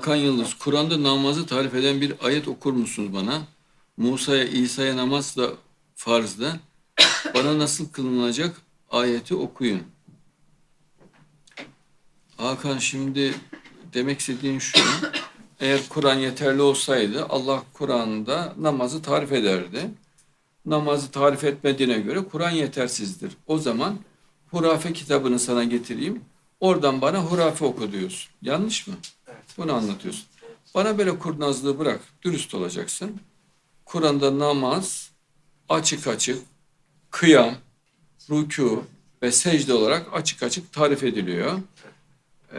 Hakan Yıldız, Kur'an'da namazı tarif eden bir ayet okur musunuz bana? Musa'ya, İsa'ya namaz da farzdı. Bana nasıl kılınacak ayeti okuyun. Hakan şimdi demek istediğin şu. Eğer Kur'an yeterli olsaydı Allah Kur'an'da namazı tarif ederdi. Namazı tarif etmediğine göre Kur'an yetersizdir. O zaman hurafe kitabını sana getireyim. Oradan bana hurafe oku diyorsun. Yanlış mı? Bunu anlatıyorsun. Bana böyle kurnazlığı bırak. Dürüst olacaksın. Kur'an'da namaz açık açık kıyam, rükû ve secde olarak açık açık tarif ediliyor. Ee,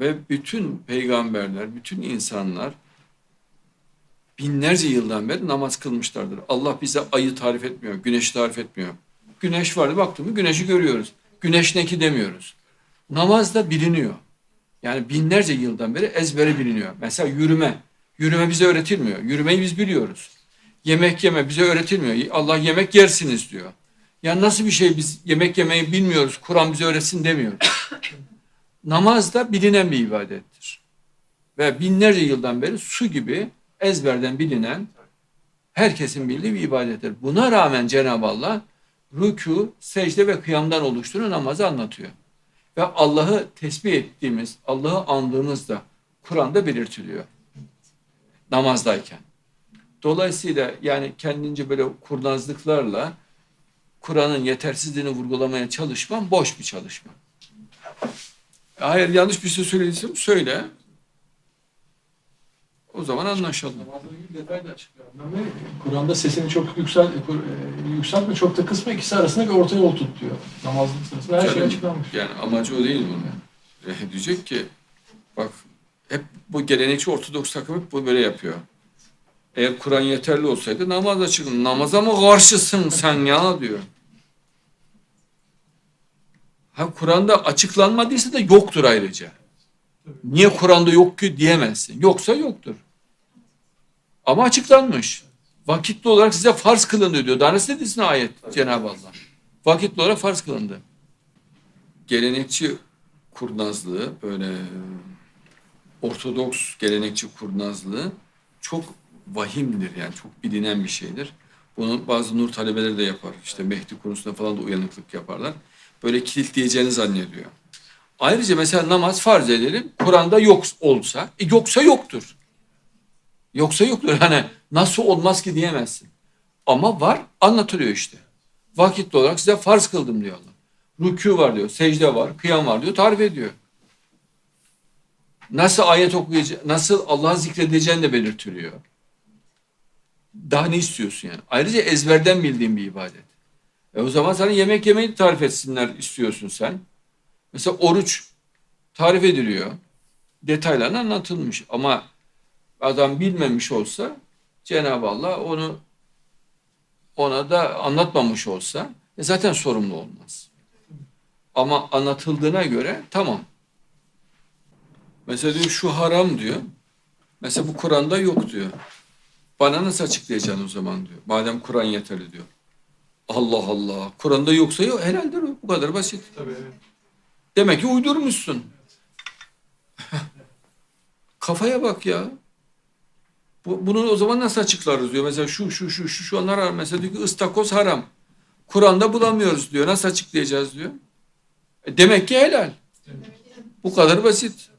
ve bütün peygamberler, bütün insanlar binlerce yıldan beri namaz kılmışlardır. Allah bize ayı tarif etmiyor, güneşi tarif etmiyor. Güneş vardı baktım güneşi görüyoruz. Güneş ne ki demiyoruz. Namaz da biliniyor. Yani binlerce yıldan beri ezbere biliniyor. Mesela yürüme. Yürüme bize öğretilmiyor. Yürümeyi biz biliyoruz. Yemek yeme bize öğretilmiyor. Allah yemek yersiniz diyor. Ya nasıl bir şey biz yemek yemeyi bilmiyoruz. Kur'an bize öğretsin demiyor. Namaz da bilinen bir ibadettir. Ve binlerce yıldan beri su gibi ezberden bilinen herkesin bildiği bir ibadettir. Buna rağmen Cenab-ı Allah rükû, secde ve kıyamdan oluştuğunu namazı anlatıyor. Ve Allah'ı tesbih ettiğimiz, Allah'ı andığımız da Kur'an'da belirtiliyor. Namazdayken. Dolayısıyla yani kendince böyle kurnazlıklarla Kur'an'ın yetersizliğini vurgulamaya çalışman boş bir çalışma. Hayır yanlış bir şey söylediysem söyle. O zaman ki. Kur'an'da sesini çok yüksel, e, yükseltme, çok da kısma ikisi arasında bir orta yol tut diyor. Namazlık sırasında her şey açıklanmış. Yani amacı o değil bunun. E, diyecek ki bak hep bu gelenekçi Ortodoks takım hep bu böyle yapıyor. Eğer Kur'an yeterli olsaydı namaz açık. Namaza mı karşısın sen ya diyor. Ha Kur'an'da açıklanmadıysa da yoktur ayrıca. Niye Kur'an'da yok ki diyemezsin. Yoksa yoktur. Ama açıklanmış. Vakitli olarak size farz kılındı diyor. Daha ne desin ayet Cenab-ı Allah. Vakitli olarak farz kılındı. Gelenekçi kurnazlığı böyle Ortodoks gelenekçi kurnazlığı çok vahimdir yani çok bilinen bir şeydir. Bunu bazı nur talebeleri de yapar. İşte Mehdi konusunda falan da uyanıklık yaparlar. Böyle kilitleyeceğini zannediyor. Ayrıca mesela namaz farz edelim. Kur'an'da yok olsa, e yoksa yoktur. Yoksa yoktur. Hani nasıl olmaz ki diyemezsin. Ama var anlatılıyor işte. Vakitli olarak size farz kıldım diyor Allah. Rükû var diyor, secde var, kıyam var diyor, tarif ediyor. Nasıl ayet okuyacak, nasıl Allah'ı zikredeceğini de belirtiliyor. Daha ne istiyorsun yani? Ayrıca ezberden bildiğin bir ibadet. E o zaman sana yemek yemeyi tarif etsinler istiyorsun sen. Mesela oruç tarif ediliyor. Detaylarına anlatılmış ama adam bilmemiş olsa Cenab-ı Allah onu ona da anlatmamış olsa e zaten sorumlu olmaz. Ama anlatıldığına göre tamam. Mesela diyor şu haram diyor. Mesela bu Kur'an'da yok diyor. Bana nasıl açıklayacaksın o zaman diyor. Madem Kur'an yeterli diyor. Allah Allah. Kur'an'da yoksa yok. Helaldir o. Bu kadar basit. Tabii. Demek ki uydurmuşsun. Kafaya bak ya. Bu, bunu o zaman nasıl açıklarız diyor. Mesela şu şu şu şu şu haram. Mesela diyor ki ıstakoz haram. Kur'an'da bulamıyoruz diyor. Nasıl açıklayacağız diyor. E demek ki helal. Bu kadar basit.